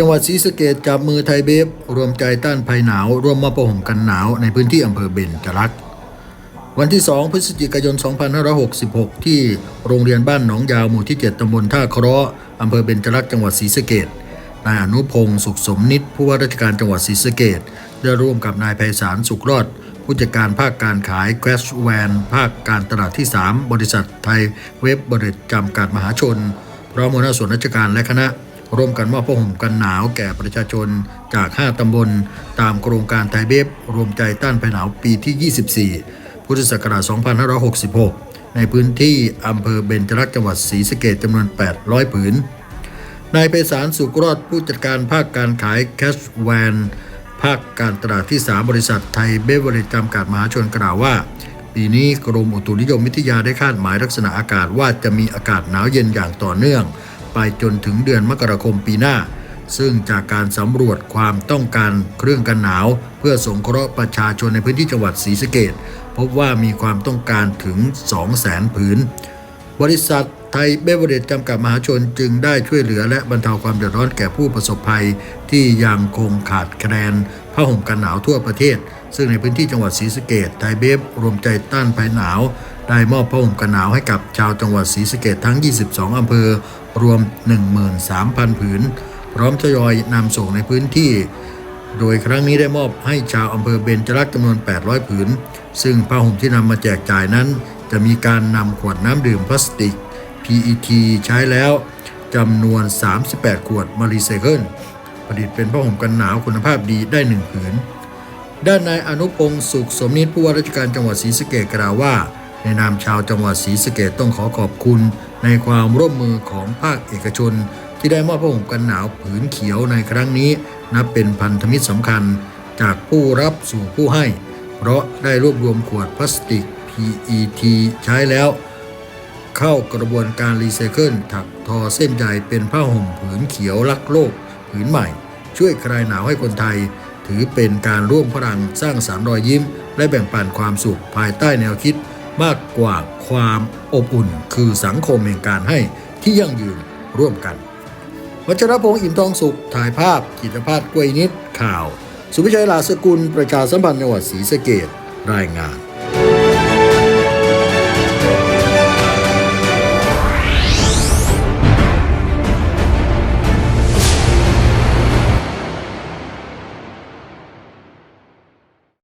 จังหวัดศรีสะเกดจับมือไทยเบฟรวมใจต้านภัยหนาวร่วมมาประหมกันหนาวในพื้นที่อำเภอเบญจรักษ์วันที่ 2 พฤศจิกายน 2566 ที่โรงเรียนบ้านหนองยาวหมู่ที่ 7ตำบลท่าเคราะห์อำเภอเบญจรักษ์จังหวัดศรีสะเกดนายอนุพงศ์สุขสมนิตผู้ว่าราชการจังหวัดศรีสะเกดได้ร่วมกับนายไพศาลสุขรอด ผู้จัดการภาคการขายแกรชแวนภาคการตลาดที่ 3 บริษัทไทยเว็บบริษัทจำกัดมหาชน พร้อมหัวหน้าส่วนราชการและคณะ ร่วมกันมอบผ้าห่มกันหนาวแก่ประชาชนจาก 5 ตำบล ตามโครงการไทยเบฟรวมใจต้านภัยหนาวปีที่ 24 พุทธศักราช 2566 ในพื้นที่อำเภอเบญจรักจังหวัดศรีสะเกดจำนวน 800 ผืน นายไพศาลสุกรอดผู้จัดการภาคการขายแคชแวนภาคการตลาดที่ 3 บริษัทไทยเบเวอร์เรจจำกัดมหาชนกล่าวว่า ปีนี้กรมอุตุนิยมวิทยาได้คาดหมายลักษณะอากาศว่าจะมีอากาศหนาวเย็นอย่างต่อเนื่อง ไปจนถึงเดือนมกราคมปีหน้า ซึ่งจากการสำรวจความต้องการเครื่องกันหนาว เพื่อสงเคราะห์ประชาชนในพื้นที่จังหวัดศรีสะเกดพบว่ามีความต้องการถึง 200,000 ผืน บริษัทไทยเบเวอร์เรจจำกัดมหาชนจึงได้ช่วยเหลือและบรรเทาความเดือดร้อนแก่ผู้ประสบภัย ที่ยังคงขาดแคลนผ้าห่มกันหนาวทั่วประเทศ ซึ่งในพื้นที่จังหวัดศรีสะเกดไทยเบฟรวมใจต้านภัยหนาว ได้มอบผ้าห่มกันหนาวให้กับชาวจังหวัดศรีสะเกดทั้ง 22 อำเภอ รวม 13,000 ผืน พร้อมทยอยนำส่งในพื้นที่ โดยครั้งนี้ได้มอบให้ชาวอำเภอเบญจรักจำนวน 800 ผืน ซึ่งผ้าห่มที่นำมาแจกจ่ายนั้น จะมีการนำขวดน้ำดื่มพลาสติก PET ใช้แล้วจำนวน 38 ขวดมารีไซเคิลผลิตเป็นผ้าห่มกันหนาวคุณภาพดีได้ 1 ผืน ด้านนายอนุพงศ์สุขสมนิตผู้ว่าราชการจังหวัดศรีสะเกดกล่าวว่า ในนามชาวจังหวัดศรีสะเกดต้องขอขอบคุณ ในความร่วมมือของภาคเอกชน ที่ได้มอบผ้าห่มกันหนาวผืนเขียวในครั้งนี้ นับเป็นพันธมิตรสำคัญจากผู้รับสู่ผู้ให้ เพราะได้รวบรวมขวดพลาสติก PET ใช้แล้ว เข้ากระบวนการรีไซเคิลถักทอเส้นใยเป็นผ้าห่มผืนเขียวรักโลก ผืนใหม่ ช่วยคลายหนาวให้คนไทย ถือเป็นการร่วมพลังสร้างสารรอยยิ้ม และแบ่งปันความสุขภายใต้แนวคิด มากกว่าความอบอุ่นคือสังคมแห่งการให้ที่ยั่งยืนร่วมกัน วัชรพงศ์อิ่มทองสุข ถ่ายภาพกิตภาพกลวยนิดข่าว สุวิชัยลาสกุลประชาสัมพันธ์จังหวัดศรีสะเกดรายงาน